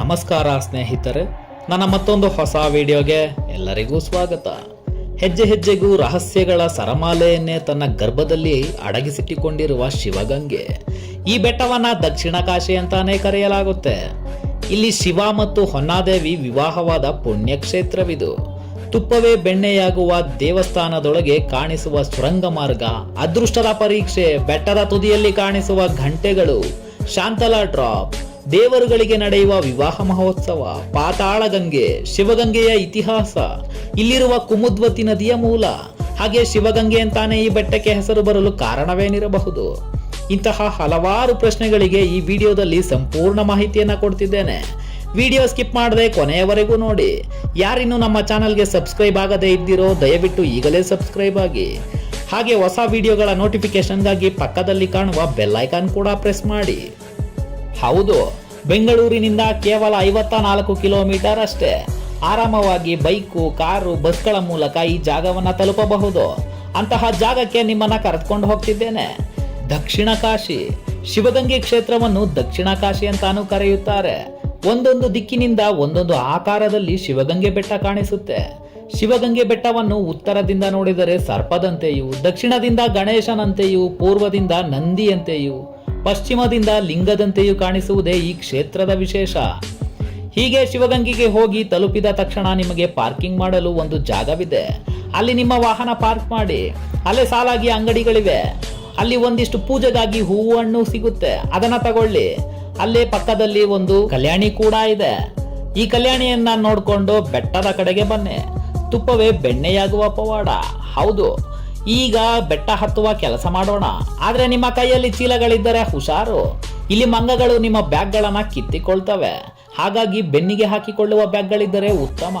ನಮಸ್ಕಾರ ಸ್ನೇಹಿತರೆ, ನನ್ನ ಮತ್ತೊಂದು ಹೊಸ ವಿಡಿಯೋಗೆ ಎಲ್ಲರಿಗೂ ಸ್ವಾಗತ. ಹೆಜ್ಜೆ ಹೆಜ್ಜೆಗೂ ರಹಸ್ಯಗಳ ಸರಮಾಲೆಯನ್ನೇ ತನ್ನ ಗರ್ಭದಲ್ಲಿ ಅಡಗಿಸಿಟ್ಟಿಕೊಂಡಿರುವ ಶಿವಗಂಗೆ. ಈ ಬೆಟ್ಟವನ್ನ ದಕ್ಷಿಣ ಕಾಶಿ ಅಂತಾನೆ ಕರೆಯಲಾಗುತ್ತೆ. ಇಲ್ಲಿ ಶಿವ ಮತ್ತು ಹೊನ್ನಾದೇವಿ ವಿವಾಹವಾದ ಪುಣ್ಯಕ್ಷೇತ್ರವಿದು. ತುಪ್ಪವೇ ಬೆಣ್ಣೆಯಾಗುವ ದೇವಸ್ಥಾನದೊಳಗೆ ಕಾಣಿಸುವ ಸುರಂಗ ಮಾರ್ಗ ಅದೃಷ್ಟದ ಪರೀಕ್ಷೆ, ಬೆಟ್ಟದ ತುದಿಯಲ್ಲಿ ಕಾಣಿಸುವ ಘಂಟೆಗಳು, ಶಾಂತಲಾ ಡ್ರಾಪ್. ದೇವರುಗಳಿಗೆ ನಡೆಯುವ ವಿವಾಹ ಮಹೋತ್ಸವ ಪಾತಾಳ ಗಂಗೆ ಶಿವಗಂಗೆಯ ಇತಿಹಾಸ, ಇಲ್ಲಿರುವ ಕುಮುದ್ವತಿ ನದಿಯ ಮೂಲ, ಹಾಗೆ ಶಿವಗಂಗೆ ಅಂತಾನೆ ಈ ಬೆಟ್ಟಕ್ಕೆ ಹೆಸರು ಬರಲು ಕಾರಣವೇನಿರಬಹುದು? ಇಂತಹ ಹಲವಾರು ಪ್ರಶ್ನೆಗಳಿಗೆ ಈ ವಿಡಿಯೋದಲ್ಲಿ ಸಂಪೂರ್ಣ ಮಾಹಿತಿಯನ್ನ ಕೊಡ್ತಿದ್ದೇನೆ. ವಿಡಿಯೋ ಸ್ಕಿಪ್ ಮಾಡದೆ ಕೊನೆಯವರೆಗೂ ನೋಡಿ. ಯಾರಿನ್ನು ನಮ್ಮ ಚಾನಲ್ಗೆ ಸಬ್ಸ್ಕ್ರೈಬ್ ಆಗದೆ ಇದ್ದೀರೋ ದಯವಿಟ್ಟು ಈಗಲೇ ಸಬ್ಸ್ಕ್ರೈಬ್ ಆಗಿ. ಹಾಗೆ ಹೊಸ ವಿಡಿಯೋಗಳ ನೋಟಿಫಿಕೇಶನ್ಗಾಗಿ ಪಕ್ಕದಲ್ಲಿ ಕಾಣುವ ಬೆಲ್ ಐಕಾನ್ ಕೂಡ ಪ್ರೆಸ್ ಮಾಡಿ. ಹೌದು, ಬೆಂಗಳೂರಿನಿಂದ ಕೇವಲ ಐವತ್ತ ನಾಲ್ಕು ಕಿಲೋಮೀಟರ್ ಅಷ್ಟೇ. ಆರಾಮವಾಗಿ ಬೈಕು, ಕಾರು, ಬಸ್ಗಳ ಮೂಲಕ ಈ ಜಾಗವನ್ನ ತಲುಪಬಹುದು. ಅಂತಹ ಜಾಗಕ್ಕೆ ನಿಮ್ಮನ್ನ ಕರೆದುಕೊಂಡು ಹೋಗ್ತಿದ್ದೇನೆ. ದಕ್ಷಿಣ ಕಾಶಿ, ಶಿವಗಂಗೆ ಕ್ಷೇತ್ರವನ್ನು ದಕ್ಷಿಣ ಕಾಶಿ ಅಂತಾನೂ ಕರೆಯುತ್ತಾರೆ. ಒಂದೊಂದು ದಿಕ್ಕಿನಿಂದ ಒಂದೊಂದು ಆಕಾರದಲ್ಲಿ ಶಿವಗಂಗೆ ಬೆಟ್ಟ ಕಾಣಿಸುತ್ತೆ. ಶಿವಗಂಗೆ ಬೆಟ್ಟವನ್ನು ಉತ್ತರದಿಂದ ನೋಡಿದರೆ ಸರ್ಪದಂತೆಯೂ, ದಕ್ಷಿಣದಿಂದ ಗಣೇಶನಂತೆಯೂ, ಪೂರ್ವದಿಂದ ನಂದಿಯಂತೆಯೂ ಪಶ್ಚಿಮದಿಂದ ಲಿಂಗದಂತೆಯೂ ಕಾಣಿಸುವುದೇ ಈ ಕ್ಷೇತ್ರದ ವಿಶೇಷ. ಹೀಗೆ ಶಿವಗಂಗೆಗೆ ಹೋಗಿ ತಲುಪಿದ ತಕ್ಷಣ ನಿಮಗೆ ಪಾರ್ಕಿಂಗ್ ಮಾಡಲು ಒಂದು ಜಾಗವಿದೆ. ಅಲ್ಲಿ ನಿಮ್ಮ ವಾಹನ ಪಾರ್ಕ್ ಮಾಡಿ. ಅಲ್ಲೇ ಸಾಲಾಗಿ ಅಂಗಡಿಗಳಿವೆ. ಅಲ್ಲಿ ಒಂದಿಷ್ಟು ಪೂಜೆಗಾಗಿ ಹೂವು ಹಣ್ಣು ಸಿಗುತ್ತೆ. ಅದನ್ನ ತಗೊಳ್ಳಿ. ಅಲ್ಲೇ ಪಕ್ಕದಲ್ಲಿ ಒಂದು ಕಲ್ಯಾಣಿ ಕೂಡ ಇದೆ. ಈ ಕಲ್ಯಾಣಿಯನ್ನ ನೋಡ್ಕೊಂಡು ಬೆಟ್ಟದ ಕಡೆಗೆ ಬನ್ನಿ. ತುಪ್ಪವೇ ಬೆಣ್ಣೆಯಾಗುವ ಪವಾಡ. ಹೌದು ಈಗ ಬೆಟ್ಟ ಹತ್ತುವ ಕೆಲಸ ಮಾಡೋಣ. ಆದ್ರೆ ನಿಮ್ಮ ಕೈಯಲ್ಲಿ ಚೀಲಗಳಿದ್ದರೆ ಹುಷಾರು. ಇಲ್ಲಿ ಮಂಗಗಳು ನಿಮ್ಮ ಬ್ಯಾಗ್ಗಳನ್ನ ಕಿತ್ತಿಕೊಳ್ತವೆ. ಹಾಗಾಗಿ ಬೆನ್ನಿಗೆ ಹಾಕಿಕೊಳ್ಳುವ ಬ್ಯಾಗ್ಗಳಿದ್ದರೆ ಉತ್ತಮ.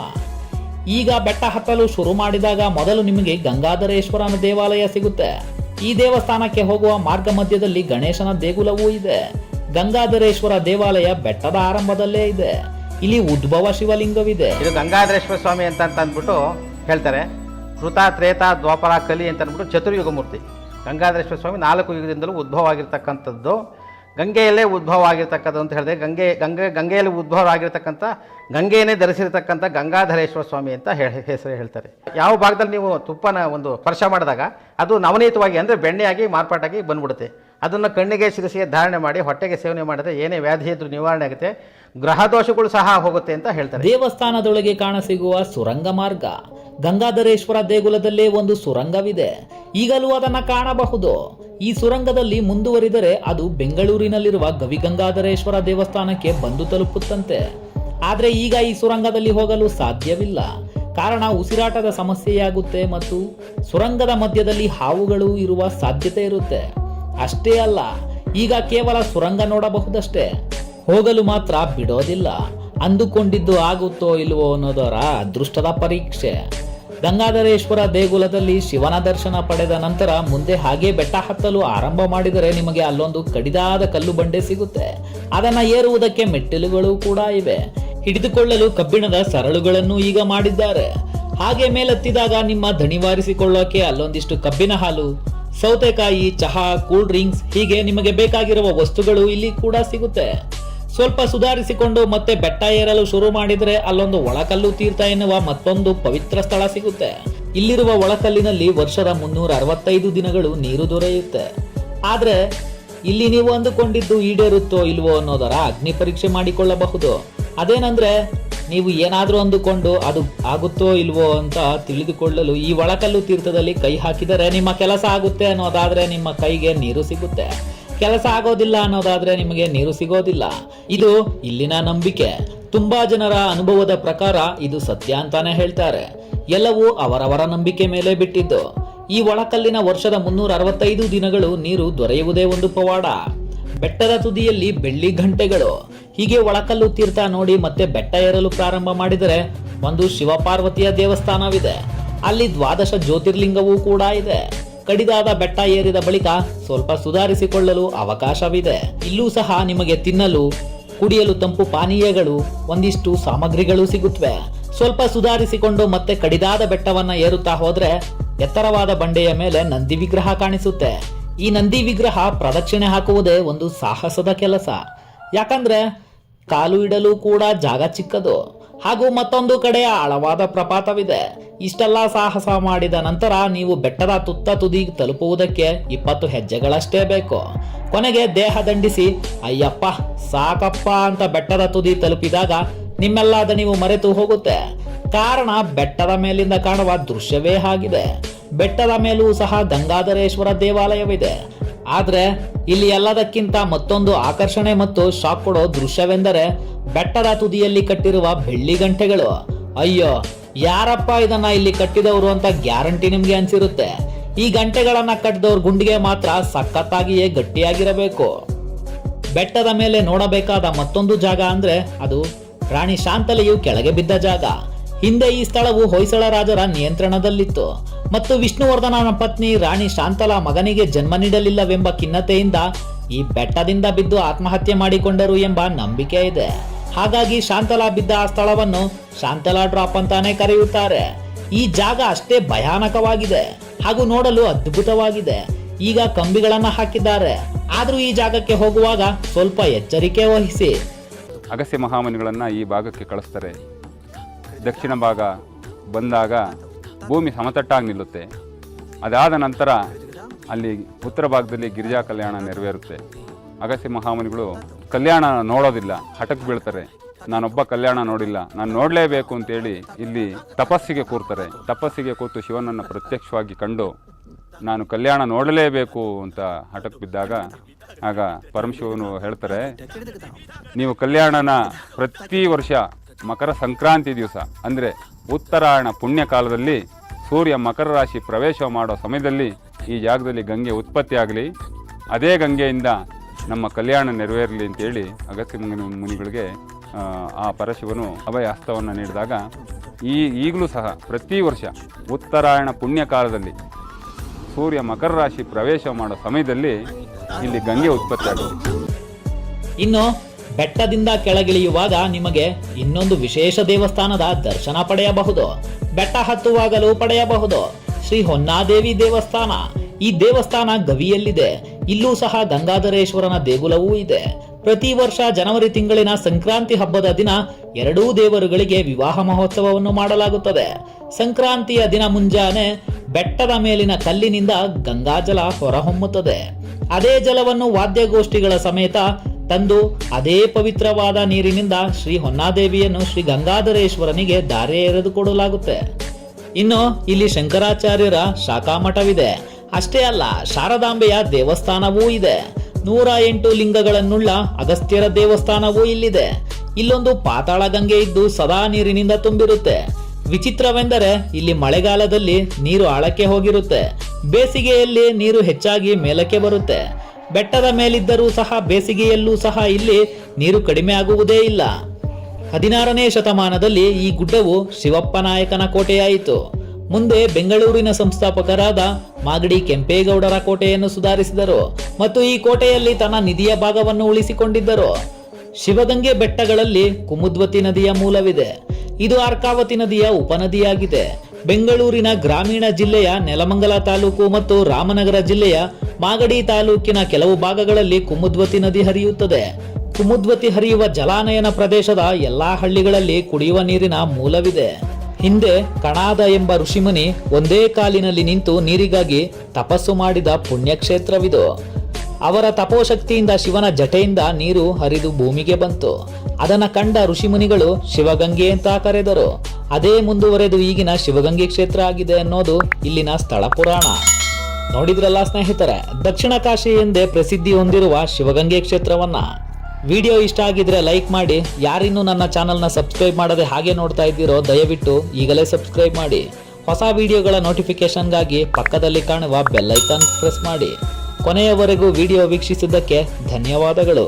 ಈಗ ಬೆಟ್ಟ ಹತ್ತಲು ಶುರು ಮಾಡಿದಾಗ ಮೊದಲು ನಿಮಗೆ ಗಂಗಾಧರೇಶ್ವರನ ದೇವಾಲಯ ಸಿಗುತ್ತೆ. ಈ ದೇವಸ್ಥಾನಕ್ಕೆ ಹೋಗುವ ಮಾರ್ಗ ಮಧ್ಯದಲ್ಲಿ ಗಣೇಶನ ದೇಗುಲವೂ ಇದೆ. ಗಂಗಾಧರೇಶ್ವರ ದೇವಾಲಯ ಬೆಟ್ಟದ ಆರಂಭದಲ್ಲೇ ಇದೆ. ಇಲ್ಲಿ ಉದ್ಭವ ಶಿವಲಿಂಗವಿದೆ. ಇದು ಗಂಗಾಧರೇಶ್ವರ ಸ್ವಾಮಿ ಅಂತ ಅಂತ ಅಂದ್ಬಿಟ್ಟು ಹೇಳ್ತಾರೆ. ಕೃತ ತ್ರೇತ ದ್ವಾಪರ ಕಲಿ ಅಂತ ಅಂದ್ಬಿಟ್ಟು ಚತುರ್ಯುಗ ಮೂರ್ತಿ ಗಂಗಾಧರೇಶ್ವರ ಸ್ವಾಮಿ ನಾಲ್ಕು ಯುಗದಿಂದಲೂ ಉದ್ಭವ ಆಗಿರ್ತಕ್ಕಂಥದ್ದು. ಗಂಗೆಯಲ್ಲೇ ಉದ್ಭವ ಆಗಿರ್ತಕ್ಕಂಥದ್ದು ಅಂತ ಹೇಳಿದೆ ಗಂಗೆ ಗಂಗೆ, ಗಂಗೆಯಲ್ಲಿ ಉದ್ಭವ ಆಗಿರ್ತಕ್ಕಂಥ ಗಂಗೆಯನ್ನೇ ಧರಿಸಿರ್ತಕ್ಕಂಥ ಗಂಗಾಧರೇಶ್ವರ ಸ್ವಾಮಿ ಅಂತ ಹೆಸರು ಹೇಳ್ತಾರೆ. ಯಾವ ಭಾಗದಲ್ಲಿ ನೀವು ತುಪ್ಪನ ಒಂದು ಸ್ಪರ್ಶ ಮಾಡಿದಾಗ ಅದು ನವನೀತವಾಗಿ ಅಂದರೆ ಬೆಣ್ಣೆಯಾಗಿ ಮಾರ್ಪಾಟಾಗಿ ಬಂದ್ಬಿಡುತ್ತೆ. ಅದನ್ನು ಕಣ್ಣಿಗೆ ಶಿರಸಿಗೆ ಧಾರಣೆ ಮಾಡಿ ಹೊಟ್ಟೆಗೆ ಸೇವನೆ ಮಾಡಿದ್ರೆ ಏನೇ ವ್ಯಾಧಿ ಇದ್ರೂ ನಿವಾರಣೆ ಆಗುತ್ತೆ. ಗ್ರಹ ದೋಷಗಳು ಸಹ ಹೋಗುತ್ತೆ ಅಂತ ಹೇಳ್ತಾರೆ. ದೇವಸ್ಥಾನದೊಳಗೆ ಕಾಣಸಿಗುವ ಸುರಂಗ ಮಾರ್ಗ. ಗಂಗಾಧರೇಶ್ವರ ದೇಗುಲದಲ್ಲೇ ಒಂದು ಸುರಂಗವಿದೆ. ಈಗಲೂ ಅದನ್ನ ಕಾಣಬಹುದು. ಈ ಸುರಂಗದಲ್ಲಿ ಮುಂದುವರಿದರೆ ಅದು ಬೆಂಗಳೂರಿನಲ್ಲಿರುವ ಗವಿಗಂಗಾಧರೇಶ್ವರ ದೇವಸ್ಥಾನಕ್ಕೆ ಬಂದು ತಲುಪುತ್ತಂತೆ. ಆದರೆ ಈಗ ಈ ಸುರಂಗದಲ್ಲಿ ಹೋಗಲು ಸಾಧ್ಯವಿಲ್ಲ. ಕಾರಣ ಉಸಿರಾಟದ ಸಮಸ್ಯೆಯಾಗುತ್ತೆ ಮತ್ತು ಸುರಂಗದ ಮಧ್ಯದಲ್ಲಿ ಹಾವುಗಳು ಇರುವ ಸಾಧ್ಯತೆ ಇರುತ್ತೆ. ಅಷ್ಟೇ ಅಲ್ಲ, ಈಗ ಕೇವಲ ಸುರಂಗ ನೋಡಬಹುದಷ್ಟೇ. ಹೋಗಲು ಮಾತ್ರ ಬಿಡೋದಿಲ್ಲ. ಅಂದುಕೊಂಡಿದ್ದು ಆಗುತ್ತೋ ಇಲ್ವೋ ಅನ್ನೋದರ ಅದೃಷ್ಟದ ಪರೀಕ್ಷೆ. ಗಂಗಾಧರೇಶ್ವರ ದೇಗುಲದಲ್ಲಿ ಶಿವನ ದರ್ಶನ ಪಡೆದ ನಂತರ ಮುಂದೆ ಹಾಗೆ ಬೆಟ್ಟ ಹತ್ತಲು ಆರಂಭ ಮಾಡಿದರೆ ನಿಮಗೆ ಅಲ್ಲೊಂದು ಕಡಿದಾದ ಕಲ್ಲು ಬಂಡೆ ಸಿಗುತ್ತೆ. ಅದನ್ನ ಏರುವುದಕ್ಕೆ ಮೆಟ್ಟಿಲುಗಳು ಕೂಡ ಇವೆ. ಹಿಡಿದುಕೊಳ್ಳಲು ಕಬ್ಬಿಣದ ಸರಳುಗಳನ್ನು ಈಗ ಮಾಡಿದ್ದಾರೆ. ಹಾಗೆ ಮೇಲೆತ್ತಿದಾಗ ನಿಮ್ಮ ದಣಿವಾರಿಸಿಕೊಳ್ಳೋಕೆ ಅಲ್ಲೊಂದಿಷ್ಟು ಕಬ್ಬಿನ ಹಾಲು? ಸೌತೆಕಾಯಿ, ಚಹಾ, ಕೂಲ್ ಡ್ರಿಂಕ್ಸ್ ಹೀಗೆ ನಿಮಗೆ ಬೇಕಾಗಿರುವ ವಸ್ತುಗಳು ಇಲ್ಲಿ ಕೂಡ ಸಿಗುತ್ತೆ. ಸ್ವಲ್ಪ ಸುಧಾರಿಸಿಕೊಂಡು ಮತ್ತೆ ಬೆಟ್ಟ ಏರಲು ಶುರು ಮಾಡಿದ್ರೆ ಅಲ್ಲೊಂದು ಒಳಕಲ್ಲು ತೀರ್ಥ ಎನ್ನುವ ಮತ್ತೊಂದು ಪವಿತ್ರ ಸ್ಥಳ ಸಿಗುತ್ತೆ. ಇಲ್ಲಿರುವ ಒಳಕಲ್ಲಿನಲ್ಲಿ ವರ್ಷದ ಮುನ್ನೂರ ಅರವತ್ತೈದು ದಿನಗಳು ನೀರು ದೊರೆಯುತ್ತೆ. ಆದ್ರೆ, ಇಲ್ಲಿ ನೀವು ಅಂದುಕೊಂಡಿದ್ದು ಈಡೇರುತ್ತೋ ಇಲ್ವೋ ಅನ್ನೋದರ ಅಗ್ನಿ ಪರೀಕ್ಷೆ ಮಾಡಿಕೊಳ್ಳಬಹುದು. ಅದೇನಂದ್ರೆ ನೀವು ಏನಾದರೂ ಅಂದುಕೊಂಡು ಅದು ಆಗುತ್ತೋ ಇಲ್ವೋ ಅಂತ ತಿಳಿದುಕೊಳ್ಳಲು ಈ ಒಳಕಲ್ಲು ತೀರ್ಥದಲ್ಲಿ ಕೈ ಹಾಕಿದರೆ ನಿಮ್ಮ ಕೆಲಸ ಆಗುತ್ತೆ ಅನ್ನೋದಾದ್ರೆ ನಿಮ್ಮ ಕೈಗೆ ನೀರು ಸಿಗುತ್ತೆ. ಕೆಲಸ ಆಗೋದಿಲ್ಲ ಅನ್ನೋದಾದ್ರೆ ನಿಮಗೆ ನೀರು ಸಿಗೋದಿಲ್ಲ. ಇದು ಇಲ್ಲಿನ ನಂಬಿಕೆ. ತುಂಬಾ ಜನರ ಅನುಭವದ ಪ್ರಕಾರ ಇದು ಸತ್ಯ ಅಂತಾನೆ ಹೇಳ್ತಾರೆ. ಎಲ್ಲವೂ ಅವರವರ ನಂಬಿಕೆ ಮೇಲೆ ಬಿಟ್ಟಿದ್ದು. ಈ ಒಳಕಲ್ಲಿನ ವರ್ಷದ ಮುನ್ನೂರ ಅರವತ್ತೈದು ದಿನಗಳು ನೀರು ದೊರೆಯುವುದೇ ಒಂದು ಪವಾಡ. ಬೆಟ್ಟದ ತುದಿಯಲ್ಲಿ ಬೆಳ್ಳಿ ಗಂಟೆಗಳು ಹೀಗೆ ಒಳಕಲ್ಲು ತೀರ್ಥ ನೋಡಿ ಮತ್ತೆ ಬೆಟ್ಟ ಏರಲು ಪ್ರಾರಂಭ ಮಾಡಿದರೆ ಒಂದು ಶಿವಪಾರ್ವತಿಯ ದೇವಸ್ಥಾನವಿದೆ. ಅಲ್ಲಿ ದ್ವಾದಶ ಜ್ಯೋತಿರ್ಲಿಂಗವೂ ಕೂಡ ಇದೆ. ಕಡಿದಾದ ಬೆಟ್ಟ ಏರಿದ ಬಳಿಕ ಸ್ವಲ್ಪ ಸುಧಾರಿಸಿಕೊಳ್ಳಲು ಅವಕಾಶವಿದೆ. ಇಲ್ಲೂ ಸಹ ನಿಮಗೆ ತಿನ್ನಲು, ಕುಡಿಯಲು ತಂಪು ಪಾನೀಯಗಳು, ಒಂದಿಷ್ಟು ಸಾಮಗ್ರಿಗಳು ಸಿಗುತ್ತವೆ ಸ್ವಲ್ಪ ಸುಧಾರಿಸಿಕೊಂಡು ಮತ್ತೆ ಕಡಿದಾದ ಬೆಟ್ಟವನ್ನ ಏರುತ್ತಾ ಹೋದರೆ ಎತ್ತರವಾದ ಬಂಡೆಯ ಮೇಲೆ ನಂದಿ ವಿಗ್ರಹ ಕಾಣಿಸುತ್ತೆ. ಈ ನಂದಿ ವಿಗ್ರಹ ಪ್ರದಕ್ಷಿಣೆ ಹಾಕುವುದೇ ಒಂದು ಸಾಹಸದ ಕೆಲಸ. ಯಾಕಂದ್ರೆ ಕಾಲು ಇಡಲು ಕೂಡ ಜಾಗ ಚಿಕ್ಕದು. ಹಾಗೂ ಮತ್ತೊಂದು ಕಡೆ ಆಳವಾದ ಪ್ರಪಾತವಿದೆ. ಇಷ್ಟೆಲ್ಲ ಸಾಹಸ ಮಾಡಿದ ನಂತರ ನೀವು ಬೆಟ್ಟದ ತುತ್ತ ತುದಿ ತಲುಪುವುದಕ್ಕೆ ಇಪ್ಪತ್ತು ಹೆಜ್ಜೆಗಳಷ್ಟೇ ಬೇಕು. ಕೊನೆಗೆ ದೇಹ ದಂಡಿಸಿ, ಅಯ್ಯಪ್ಪ, ಸಾಕಪ್ಪ ಅಂತ ಬೆಟ್ಟದ ತುದಿ ತಲುಪಿದಾಗ ನಿಮ್ಮೆಲ್ಲ ನೀವು ಮರೆತು ಹೋಗುತ್ತೆ. ಕಾರಣ ಬೆಟ್ಟದ ಮೇಲಿಂದ ಕಾಣುವ ದೃಶ್ಯವೇ ಆಗಿದೆ. ಬೆಟ್ಟದ ಮೇಲೂ ಸಹ ಗಂಗಾಧರೇಶ್ವರ ದೇವಾಲಯವಿದೆ. ಆದರೆ ಇಲ್ಲಿ ಎಲ್ಲದಕ್ಕಿಂತ ಮತ್ತೊಂದು ಆಕರ್ಷಣೆ ಮತ್ತು ಶಾಕ್ ಕೊಡೋ ದೃಶ್ಯವೆಂದರೆ ಬೆಟ್ಟದ ತುದಿಯಲ್ಲಿ ಕಟ್ಟಿರುವ ಬೆಳ್ಳಿ ಗಂಟೆಗಳು. ಅಯ್ಯೋ, ಯಾರಪ್ಪ ಇದನ್ನ ಇಲ್ಲಿ ಕಟ್ಟಿದವರು ಅಂತ ಗ್ಯಾರಂಟಿ ನಿಮ್ಗೆ ಅನ್ಸಿರುತ್ತೆ. ಈ ಗಂಟೆಗಳನ್ನ ಕಟ್ಟಿದವ್ರ ಗುಂಡಿಗೆ ಮಾತ್ರ ಸಖತ್ತಾಗಿಯೇ ಗಟ್ಟಿಯಾಗಿರಬೇಕು. ಬೆಟ್ಟದ ಮೇಲೆ ನೋಡಬೇಕಾದ ಮತ್ತೊಂದು ಜಾಗ ಅಂದ್ರೆ ಅದು ರಾಣಿ ಶಾಂತಲೆಯು ಕೆಳಗೆ ಬಿದ್ದ ಜಾಗ. ಹಿಂದೆ ಈ ಸ್ಥಳವು ಹೊಯ್ಸಳ ರಾಜರ ನಿಯಂತ್ರಣದಲ್ಲಿತ್ತು. ಮತ್ತು ವಿಷ್ಣುವರ್ಧನನ ಪತ್ನಿ ರಾಣಿ ಶಾಂತಲಾ ಮಗನಿಗೆ ಜನ್ಮ ನೀಡಲಿಲ್ಲವೆಂಬ ಖಿನ್ನತೆಯಿಂದ ಈ ಬೆಟ್ಟದಿಂದ ಬಿದ್ದು ಆತ್ಮಹತ್ಯೆ ಮಾಡಿಕೊಂಡರು ಎಂಬ ನಂಬಿಕೆ ಇದೆ. ಹಾಗಾಗಿ ಶಾಂತಲಾ ಬಿದ್ದ ಆ ಸ್ಥಳವನ್ನು ಶಾಂತಲಾ ಡ್ರಾಪ್ ಅಂತಾನೆ ಕರೆಯುತ್ತಾರೆ. ಈ ಜಾಗ ಅಷ್ಟೇ ಭಯಾನಕವಾಗಿದೆ. ಹಾಗೂ ನೋಡಲು ಅದ್ಭುತವಾಗಿದೆ. ಈಗ ಕಂಬಿಗಳನ್ನ ಹಾಕಿದ್ದಾರೆ. ಆದರೂ ಈ ಜಾಗಕ್ಕೆ ಹೋಗುವಾಗ ಸ್ವಲ್ಪ ಎಚ್ಚರಿಕೆ ವಹಿಸಿ. ಅಗಸ್ಯ ಮಹಾಮುನಿಗಳನ್ನು ಈ ಭಾಗಕ್ಕೆ ಕಳಿಸ್ತಾರೆ. ದಕ್ಷಿಣ ಭಾಗ ಬಂದಾಗ ಭೂಮಿ ಸಮತಟ್ಟಾಗಿ ನಿಲ್ಲುತ್ತೆ. ಅದಾದ ನಂತರ ಅಲ್ಲಿ ಉತ್ತರ ಭಾಗದಲ್ಲಿ ಗಿರಿಜಾ ಕಲ್ಯಾಣ ನೆರವೇರುತ್ತೆ. ಅಗಸ್ಯ ಮಹಾಮುನಿಗಳು ಕಲ್ಯಾಣ ನೋಡೋದಿಲ್ಲ ಹಠಕ್ಕೆ ಬೀಳ್ತಾರೆ. ನಾನೊಬ್ಬ ಕಲ್ಯಾಣ ನೋಡಿಲ್ಲ, ನಾನು ನೋಡಲೇಬೇಕು ಅಂತೇಳಿ ಇಲ್ಲಿ ತಪಸ್ಸಿಗೆ ಕೂರ್ತಾರೆ. ತಪಸ್ಸಿಗೆ ಕೂತು ಶಿವನನ್ನು ಪ್ರತ್ಯಕ್ಷವಾಗಿ ಕಂಡು, ನಾನು ಕಲ್ಯಾಣ ನೋಡಲೇಬೇಕು ಅಂತ ಹಠಕ್ಕೆ ಬಿದ್ದಾಗ, ಆಗ ಪರಮಶಿವನು ಹೇಳ್ತಾರೆ, ನೀವು ಕಲ್ಯಾಣನ ಪ್ರತಿ ವರ್ಷ ಮಕರ ಸಂಕ್ರಾಂತಿ ದಿವಸ. ಅಂದರೆ ಉತ್ತರಾಯಣ ಪುಣ್ಯ ಕಾಲದಲ್ಲಿ ಸೂರ್ಯ ಮಕರ ರಾಶಿ ಪ್ರವೇಶ ಮಾಡೋ ಸಮಯದಲ್ಲಿ ಈ ಜಾಗದಲ್ಲಿ ಗಂಗೆ ಉತ್ಪತ್ತಿಯಾಗಲಿ ಅದೇ ಗಂಗೆಯಿಂದ ನಮ್ಮ ಕಲ್ಯಾಣ ನೆರವೇರಲಿ ಅಂತೇಳಿ ಅಗತ್ಯ ಮುನಿ ಮುನಿಗಳಿಗೆ ಆ, ಆ ಪರಶಿವನು ಅಭಯ ಹಸ್ತವನ್ನು ನೀಡಿದಾಗ ಈ ಈಗಲೂ ಸಹ ಪ್ರತಿ ವರ್ಷ ಉತ್ತರಾಯಣ ಪುಣ್ಯ ಕಾಲದಲ್ಲಿ ಸೂರ್ಯ ಮಕರ ರಾಶಿ ಪ್ರವೇಶ ಮಾಡೋ ಸಮಯದಲ್ಲಿ ಇಲ್ಲಿ ಗಂಗೆ ಉತ್ಪತ್ತಿಯಾಗುತ್ತೆ ಇನ್ನು ಬೆಟ್ಟದಿಂದ ಕೆಳಗಿಳಿಯುವಾಗ ನಿಮಗೆ ಇನ್ನೊಂದು ವಿಶೇಷ ದೇವಸ್ಥಾನದ ದರ್ಶನ ಪಡೆಯಬಹುದು. ಬೆಟ್ಟ ಹತ್ತುವಾಗಲೂ ಪಡೆಯಬಹುದು. ಶ್ರೀ ಹೊನ್ನಾದೇವಿ ದೇವಸ್ಥಾನ. ಈ ದೇವಸ್ಥಾನ ಗವಿಯಲ್ಲಿದೆ. ಇಲ್ಲೂ ಸಹ ಗಂಗಾಧರೇಶ್ವರನ ದೇಗುಲವೂ ಇದೆ. ಪ್ರತಿ ವರ್ಷ ಜನವರಿ ತಿಂಗಳಿನ ಸಂಕ್ರಾಂತಿ ಹಬ್ಬದ ದಿನ ಎರಡೂ ದೇವರುಗಳಿಗೆ ವಿವಾಹ ಮಹೋತ್ಸವವನ್ನು ಮಾಡಲಾಗುತ್ತದೆ. ಸಂಕ್ರಾಂತಿಯ ದಿನ ಮುಂಜಾನೆ ಬೆಟ್ಟದ ಮೇಲಿನ ಕಲ್ಲಿನಿಂದ ಗಂಗಾಜಲ ಹೊರಹೊಮ್ಮುತ್ತದೆ. ಅದೇ ಜಲವನ್ನು ವಾದ್ಯಗೋಷ್ಠಿಗಳ ಸಮೇತ ತಂದು ಅದೇ ಪವಿತ್ರವಾದ ನೀರಿನಿಂದ ಶ್ರೀ ಹೊನ್ನಾದೇವಿಯನ್ನು ಶ್ರೀ ಗಂಗಾಧರೇಶ್ವರನಿಗೆ ದಾರೆ ಎರೆದುಕೊಡಲಾಗುತ್ತೆ ಇನ್ನು ಇಲ್ಲಿ ಶಂಕರಾಚಾರ್ಯರ ಶಾಖಾಮಠವಿದೆ ಅಷ್ಟೇ ಅಲ್ಲ, ಶಾರದಾಂಬೆಯ ದೇವಸ್ಥಾನವೂ ಇದೆ. ನೂರ ಎಂಟು ಲಿಂಗಗಳನ್ನುಳ್ಳ ಅಗಸ್ತ್ಯರ ದೇವಸ್ಥಾನವೂ ಇಲ್ಲಿದೆ. ಇಲ್ಲೊಂದು ಪಾತಾಳ ಗಂಗೆ ಇದ್ದು ಸದಾ ನೀರಿನಿಂದ ತುಂಬಿರುತ್ತೆ. ವಿಚಿತ್ರವೆಂದರೆ ಇಲ್ಲಿ ಮಳೆಗಾಲದಲ್ಲಿ ನೀರು ಆಳಕ್ಕೆ ಹೋಗಿರುತ್ತೆ. ಬೇಸಿಗೆಯಲ್ಲಿ ನೀರು ಹೆಚ್ಚಾಗಿ ಮೇಲಕ್ಕೆ ಬರುತ್ತೆ. ಬೆಟ್ಟದ ಮೇಲಿದ್ದರೂ ಸಹ ಬೇಸಿಗೆಯಲ್ಲೂ ಸಹ ಇಲ್ಲಿ ನೀರು ಕಡಿಮೆ ಆಗುವುದೇ ಇಲ್ಲ. ಹದಿನಾರನೇ ಶತಮಾನದಲ್ಲಿ ಈ ಗುಡ್ಡವು ಶಿವಪ್ಪನಾಯಕನ ಕೋಟೆಯಾಯಿತು. ಮುಂದೆ ಬೆಂಗಳೂರಿನ ಸಂಸ್ಥಾಪಕರಾದ ಮಾಗಡಿ ಕೆಂಪೇಗೌಡರ ಕೋಟೆಯನ್ನು ಸುಧಾರಿಸಿದರು ಮತ್ತು ಈ ಕೋಟೆಯಲ್ಲಿ ತನ್ನ ನಿಧಿಯ ಭಾಗವನ್ನು ಉಳಿಸಿಕೊಂಡಿದ್ದರು. ಶಿವಗಂಗೆ ಬೆಟ್ಟಗಳಲ್ಲಿ ಕುಮುದ್ವತಿ ನದಿಯ ಮೂಲವಿದೆ. ಇದು ಅರ್ಕಾವತಿ ನದಿಯ ಉಪನದಿಯಾಗಿದೆ. ಬೆಂಗಳೂರಿನ ಗ್ರಾಮೀಣ ಜಿಲ್ಲೆಯ ನೆಲಮಂಗಲ ತಾಲೂಕು ಮತ್ತು ರಾಮನಗರ ಜಿಲ್ಲೆಯ ಮಾಗಡಿ ತಾಲೂಕಿನ ಕೆಲವು ಭಾಗಗಳಲ್ಲಿ ಕುಮುದ್ವತಿ ನದಿ ಹರಿಯುತ್ತದೆ. ಕುಮುದ್ವತಿ ಹರಿಯುವ ಜಲಾನಯನ ಪ್ರದೇಶದ ಎಲ್ಲಾ ಹಳ್ಳಿಗಳಲ್ಲಿ ಕುಡಿಯುವ ನೀರಿನ ಮೂಲವಿದೆ. ಹಿಂದೆ ಕಣಾದ ಎಂಬ ಋಷಿಮುನಿ ಒಂದೇ ಕಾಲಿನಲ್ಲಿ ನಿಂತು ನೀರಿಗಾಗಿ ತಪಸ್ಸು ಮಾಡಿದ ಪುಣ್ಯಕ್ಷೇತ್ರವಿದು. ಅವರ ತಪೋಶಕ್ತಿಯಿಂದ ಶಿವನ ಜಟೆಯಿಂದ ನೀರು ಹರಿದು ಭೂಮಿಗೆ ಬಂತು. ಅದನ್ನ ಕಂಡ ಋಷಿಮುನಿಗಳು ಶಿವಗಂಗೆ ಅಂತ ಕರೆದರು. ಅದೇ ಮುಂದುವರೆದು ಈಗಿನ ಶಿವಗಂಗೆ ಕ್ಷೇತ್ರ ಆಗಿದೆ ಅನ್ನೋದು ಇಲ್ಲಿನ ಸ್ಥಳ ಪುರಾಣ. ನೋಡಿದ್ರಲ್ಲ ಸ್ನೇಹಿತರೆ, ದಕ್ಷಿಣ ಕಾಶಿ ಎಂದೇ ಪ್ರಸಿದ್ಧಿ ಹೊಂದಿರುವ ಶಿವಗಂಗೆ ಕ್ಷೇತ್ರವನ್ನ. ವಿಡಿಯೋ ಇಷ್ಟ ಆಗಿದ್ರೆ ಲೈಕ್ ಮಾಡಿ, ಯಾರಿನ್ನೂ ನನ್ನ ಚಾನಲ್ನ ಸಬ್ಸ್ಕ್ರೈಬ್ ಮಾಡದೆ ಹಾಗೆ ನೋಡ್ತಾ ಇದ್ದೀರೋ ದಯವಿಟ್ಟು ಈಗಲೇ ಸಬ್ಸ್ಕ್ರೈಬ್ ಮಾಡಿ. ಹೊಸ ವಿಡಿಯೋಗಳ ನೋಟಿಫಿಕೇಶನ್ಗಾಗಿ ಪಕ್ಕದಲ್ಲಿ ಕಾಣುವ ಬೆಲ್ ಐಕಾನ್ ಪ್ರೆಸ್ ಮಾಡಿ. ಕೊನೆಯವರೆಗೂ ವಿಡಿಯೋ ವೀಕ್ಷಿಸಿದ್ದಕ್ಕೆ ಧನ್ಯವಾದಗಳು.